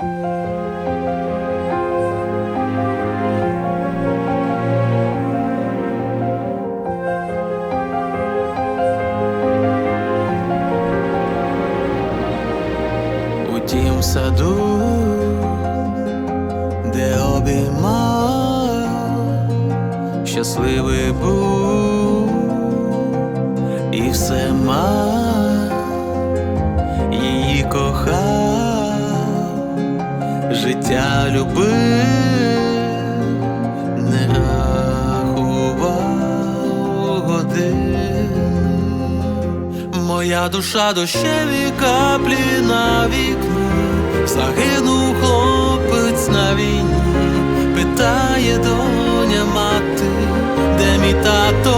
у тім саду, де обіймав, щасливий був і все мав, її кохав, життя любив, не рахував годин. Моя душа дощеві каплі на вікні, загинув хлопець на війні, питає доня мати, де мій тато,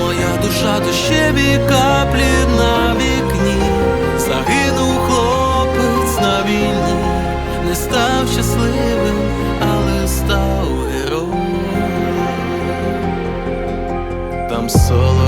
моя душа дощеві каплі на вікні, не став щасливим, але став героєм. Там солов'ї,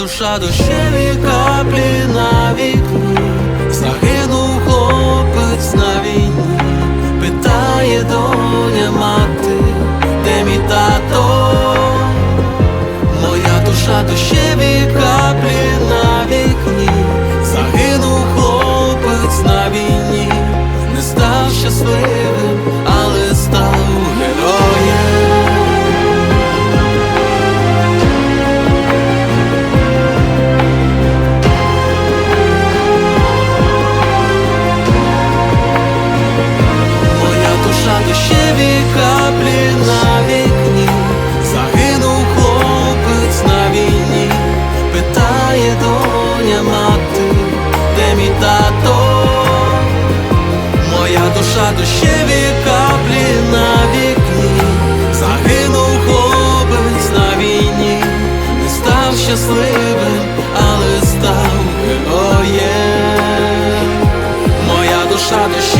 душа дощеві каплі на вікні, загинув хлопець на війні, питає доня мати, де мій тато, моя душа дощеві каплі душа дощеві каплі на вікні, загинув хлопець на війні, не став щасливим, але став героєм. Моя душа дощеві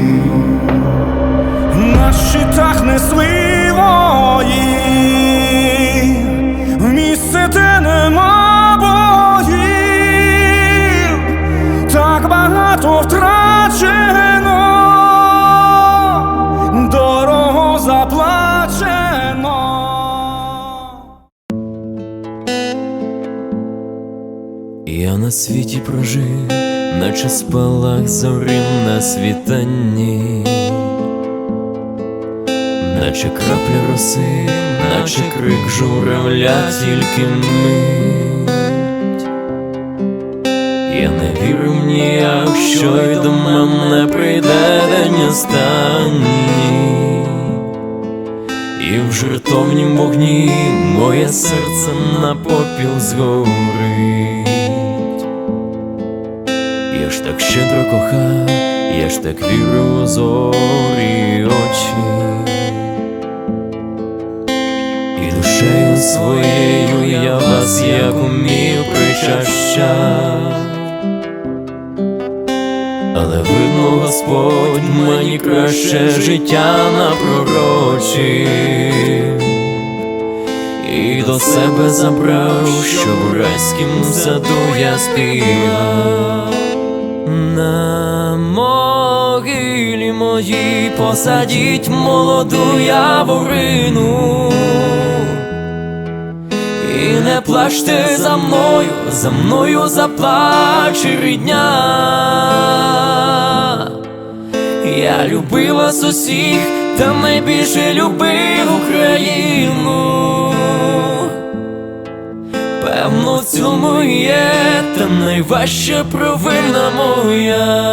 багато втрачено, дорого заплачено. Я на світі прожив наче спалах зорі на світанні, наче крапля роси, наче крик журавля, тільки мить. Вірив ніяк, що й до мене прийде день останній. І в жертовнім вогні моє серце на попіл згорить. Я ж так щедро кохав, я ж так вірив у зорі очі. І душею своєю я вас як умів причащав. Але видно, Господь мені краще життя напророчив і до себе забрав, щоб у райськім саду я співав. На могилі моїй посадіть молоду яворину. Не плачте за мною, за мною заплаче рідня. Я любив вас усіх, та найбільше любив Україну. Певно, в цьому є та найважча провина моя.